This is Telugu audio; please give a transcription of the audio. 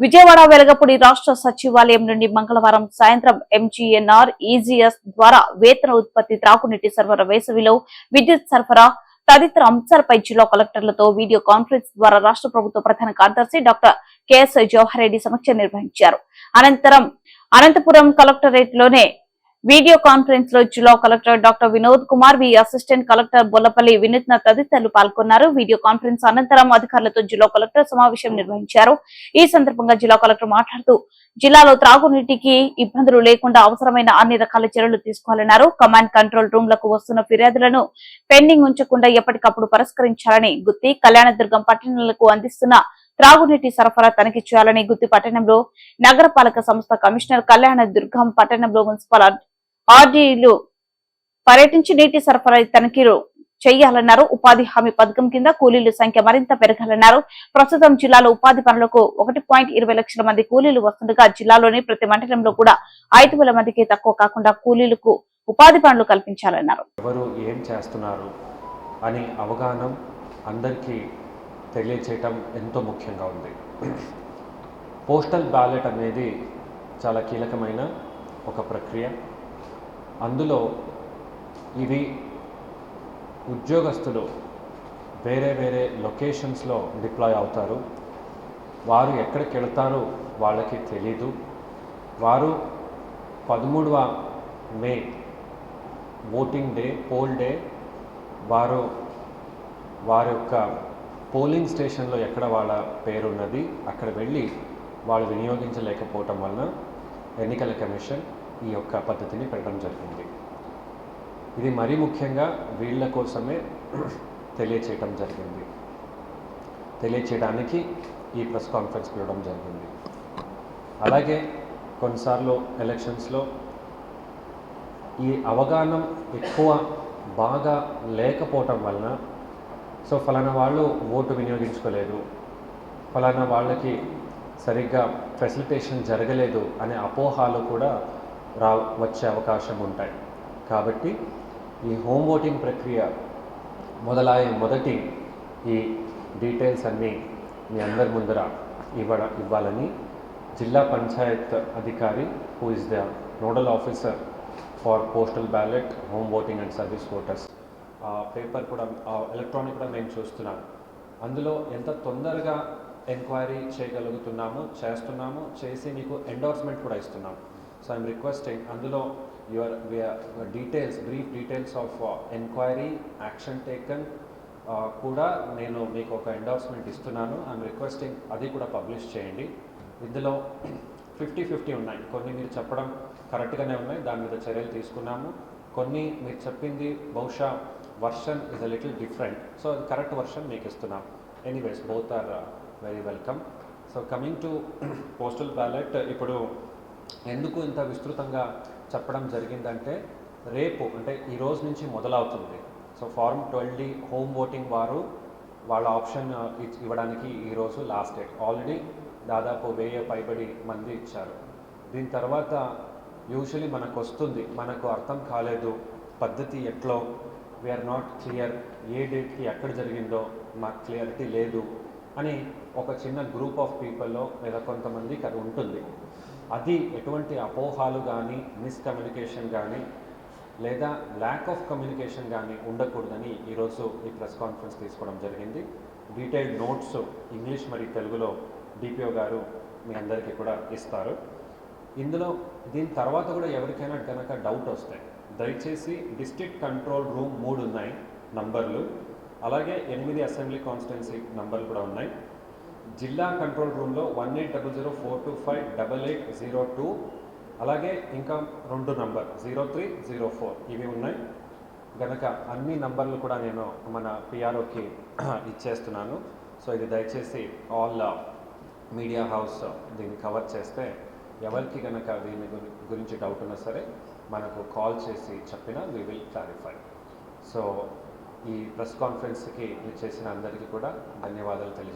విజయవాడ వెలగపూడి రాష్ట్ర సచివాలయం నుండి మంగళవారం సాయంత్రం ఎంజీఎన్ఆర్ ఈజీఎస్ ద్వారా వేతన ఉత్పత్తి త్రాగునీటి సరఫరా వేసవిలో విద్యుత్ సరఫరా తదితర అంశాలపై జిల్లా కలెక్టర్లతో వీడియో కాన్ఫరెన్స్ ద్వారా రాష్ట్ర ప్రభుత్వ ప్రధాన కార్యదర్శి డాక్టర్ కెఎస్ జవహర్ రెడ్డి సమీక్ష నిర్వహించారు. అనంతరం అనంతపురం కలెక్టరేట్లోనే వీడియో కాన్ఫరెన్స్లో జిల్లా collector doctor Vinod Kumar V assistant collector Bollapalli Vinuthna తదితరులు పాల్గొన్నారు వీడియో కాన్ఫరెన్స్ అనంతరం అధికారులతో జిల్లా కలెక్టర్ సమావేశం నిర్వహించారు. ఈ సందర్భంగా జిల్లా కలెక్టర్ మాట్లాడుతూ జిల్లాలో త్రాగునీటికి ఇబ్బందులు లేకుండా అవసరమైన అన్ని రకాల చర్యలు తీసుకోవాలన్నారు. కమాండ్ కంట్రోల్ రూమ్లకు వస్తున్న ఫిర్యాదులను పెండింగ్ ఉంచకుండా ఎప్పటికప్పుడు పరిష్కరించాలని గుత్తి కళ్యాణదుర్గం పట్టణాలకు అందిస్తున్న త్రాగునీటి సరఫరా తనిఖీ చేయాలని గుత్తి పట్టణంలో నగరపాలక సంస్థ కమిషనర్ కళ్యాణ దుర్గం పట్టణంలో మున్సిపల్ ఆర్డీలు పర్యటించి నీటి సరఫరా తనిఖీలు చేయాలన్నారు. ఉపాధి హామీ పథకం కింద కూలీల సంఖ్య మరింత పెరగాలన్నారు. ప్రస్తుతం జిల్లాలో ఉపాధి పనులకు ఒకటి పాయింట్ ఇరవై లక్షల మంది కూలీలు వస్తుండగా జిల్లాలోని ప్రతి మండలంలో కూడా ఐదు వేల మందికి తక్కువ కాకుండా కూలీలకు ఉపాధి పనులు కల్పించాలన్నారు. ఎవరు ఏం చేస్తున్నారు అని అవగాహన అందరికీ తెలియచేయటం ఎంతో ముఖ్యంగా ఉంది. పోస్టల్ బ్యాలెట్ అనేది చాలా కీలకమైన ఒక ప్రక్రియ. అందులో ఇది ఉద్యోగస్తులు వేరే వేరే లొకేషన్స్లో డిప్లాయ్ అవుతారు. వారు ఎక్కడికి వెళ్తారో వాళ్ళకి తెలీదు. వారు పదమూడవ May voting day poll day. వారు వారి యొక్క పోలింగ్ స్టేషన్లో ఎక్కడ వాళ్ళ పేరు ఉన్నది అక్కడ వెళ్ళి వాళ్ళు వినియోగించలేకపోవటం వలన ఎన్నికల కమిషన్ ఈ యొక్క పద్ధతిని పెట్టడం జరిగింది. ఇది మరీ ముఖ్యంగా వీళ్ళ కోసమే తెలియచేయటం జరిగింది. తెలియచేయడానికి ఈ ప్రెస్ కాన్ఫరెన్స్ పిలవడం జరిగింది. అలాగే కొన్నిసార్లు ఎలక్షన్స్లో ఈ అవగాహన ఎక్కువ బాగా లేకపోవటం వలన సో ఫలానా వాళ్ళు ఓటు వినియోగించుకోలేదు ఫలానా వాళ్ళకి సరిగ్గా ఫెసిలిటేషన్ జరగలేదు అనే అపోహాలు కూడా రా వచ్చే అవకాశం ఉంటాయి కాబట్టి ఈ హోమ్ ఓటింగ్ ప్రక్రియ మొదలయ్యే మొదటి ఈ డీటెయిల్స్ అన్నీ మీ అందరి ముందర ఇవ్వడ ఇవ్వాలని జిల్లా పంచాయత్ అధికారి who is the nodal officer for postal ballot home voting and service voters paper కూడా ఎలక్ట్రానిక్ కూడా మేము చూస్తున్నాం. అందులో ఎంత తొందరగా ఎంక్వైరీ చేయగలుగుతున్నామో చేస్తున్నాము చేసి మీకు ఎండోర్స్మెంట్ కూడా ఇస్తున్నాం. సో ఐఎమ్ రిక్వెస్టింగ్ అందులో your details brief details of enquiry action taken కూడా నేను మీకు ఒక ఎండోర్స్మెంట్ ఇస్తున్నాను. ఐఎమ్ రిక్వెస్టింగ్ అది కూడా పబ్లిష్ చేయండి. ఇందులో ఫిఫ్టీ ఫిఫ్టీ ఉన్నాయి. కొన్ని మీరు చెప్పడం కరెక్ట్గానే ఉన్నాయి. దాని మీద చర్యలు తీసుకున్నాము. కొన్ని మీరు చెప్పింది బహుశా version is a little different so అది కరెక్ట్ వర్షన్ మీకు ఇస్తున్నాం. Anyways both are very welcome so coming to postal ballot ఇప్పుడు ఎందుకు ఇంత విస్తృతంగా చెప్పడం జరిగిందంటే రేపు అంటే ఈ రోజు నుంచి మొదలవుతుంది. So form twelve home voting వారు వాళ్ళ ఆప్షన్ ఇవ్వడానికి ఈరోజు లాస్ట్ డేట్. ఆల్రెడీ దాదాపు వెయ్యి పైబడి మంది ఇచ్చారు. దీని తర్వాత యూజువలీ మనకు వస్తుంది మనకు అర్థం కాలేదు పద్ధతి ఎట్లో వీఆర్ నాట్ క్లియర్ ఏ డేట్కి ఎక్కడ జరిగిందో మాకు క్లియరిటీ లేదు అని ఒక చిన్న గ్రూప్ ఆఫ్ పీపుల్లో లేదా కొంతమందికి అది ఉంటుంది. అది ఎటువంటి అపోహాలు కానీ మిస్కమ్యూనికేషన్ కానీ లేదా ల్యాక్ ఆఫ్ కమ్యూనికేషన్ కానీ ఉండకూడదని ఈరోజు ఈ ప్రెస్ కాన్ఫరెన్స్ తీసుకోవడం జరిగింది. డీటెయిల్డ్ నోట్స్ ఇంగ్లీష్ మరియు తెలుగులో డిపిఓ గారు మీ అందరికీ కూడా ఇస్తారు. ఇందులో దీని తర్వాత కూడా ఎవరికైనా కనుక డౌట్ వస్తాయి దయచేసి డిస్ట్రిక్ట్ కంట్రోల్ రూమ్ మూడు ఉన్నాయి నంబర్లు. అలాగే ఎనిమిది అసెంబ్లీ కాన్స్టిట్యున్సీ నంబర్లు కూడా ఉన్నాయి. జిల్లా కంట్రోల్ రూమ్లో one eight double zero four two five double eight zero two అలాగే ఇంకా రెండు number zero three zero four ఇవి ఉన్నాయి. గనక అన్ని నంబర్లు కూడా నేను మన పిఆర్ఓకి ఇచ్చేస్తున్నాను. సో ఇది దయచేసి ఆల్ మీడియా హౌస్ దీన్ని కవర్ చేస్తే ఎవరికి కనుక దీని గురించి డౌట్ ఉన్నా సరే మనకు కాల్ చేసి చెప్పినా వీ విల్ క్లారిఫై సో ఈ ప్రెస్ కాన్ఫరెన్స్కి చేసిన అందరికీ కూడా ధన్యవాదాలు తెలియజేస్తాను